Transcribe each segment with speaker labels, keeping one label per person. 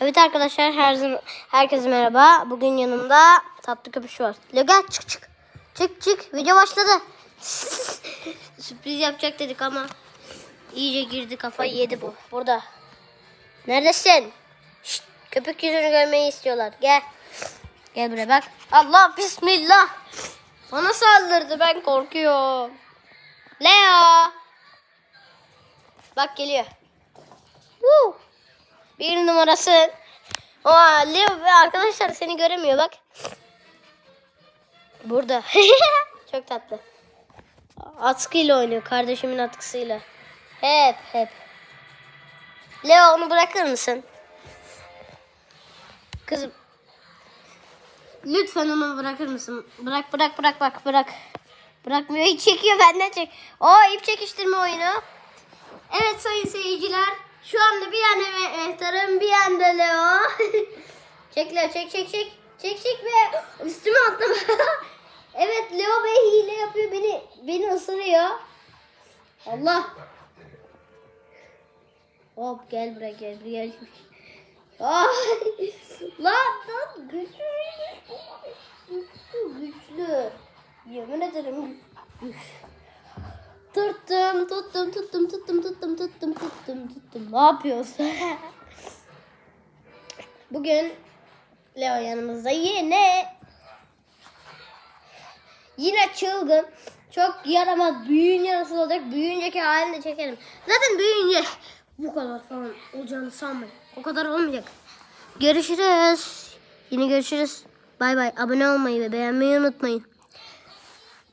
Speaker 1: Evet arkadaşlar her herkese merhaba. Bugün yanımda tatlı köpüş var. Leo gel çık çık. Çık çık video başladı. Sürpriz yapacak dedik ama iyice girdi kafayı yedi bu. Burada. Neredesin? Şşt, köpük yüzünü görmeyi istiyorlar. Gel. Gel buraya bak. Allah bismillah. Bana saldırdı ben korkuyorum. Leo. Bak geliyor. Woo. Bir numarası. Aa, Leo ve arkadaşlar seni göremiyor bak. Burada. Çok tatlı. Atkıyla oynuyor kardeşimin atkısıyla. Hep hep. Leo onu bırakır mısın? Kızım. Lütfen onu bırakır mısın? Bırak bırak bırak bak bırak. Bırakmıyor hiç çekiyor benden çek. O ip çekiştirme oyunu. Evet sayın seyirciler. Şu anda bir yanda me- Mehtar'ın bir yanda Leo. çek Leo çek çek çek. Çek çek ve üstüme atlama. evet Leo Bey hile yapıyor beni beni ısırıyor. Allah. Hop gel buraya gel gel. Ay, lan lan güçlü güçlü güçlü. Yemin ederim güçlü. Tuttum, tuttum, tuttum, tuttum, tuttum, tuttum, tuttum, tuttum. Ne yapıyorsun? Bugün Leo yanımızda yine yine çılgın. Çok yaramaz. Büyüyünce nasıl olacak? Büyüyünceki halini de çekelim. Zaten büyüyünce bu kadar falan olacağını sanmayın. O kadar olmayacak. Görüşürüz. Yine görüşürüz. Bay bay. Abone olmayı ve beğenmeyi unutmayın.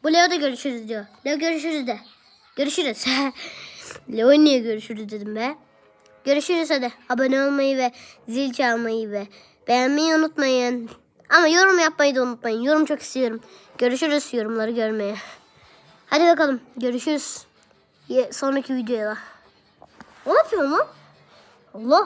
Speaker 1: Bu Leo da görüşürüz diyor. Leo görüşürüz de. Görüşürüz. Leo niye görüşürüz dedim be. Görüşürüz hadi. Abone olmayı ve zil çalmayı ve beğenmeyi unutmayın. Ama yorum yapmayı da unutmayın. Yorum çok istiyorum. Görüşürüz yorumları görmeye. Hadi bakalım. Görüşürüz. Sonraki videoda. Ne yapıyorsun lan? Allah.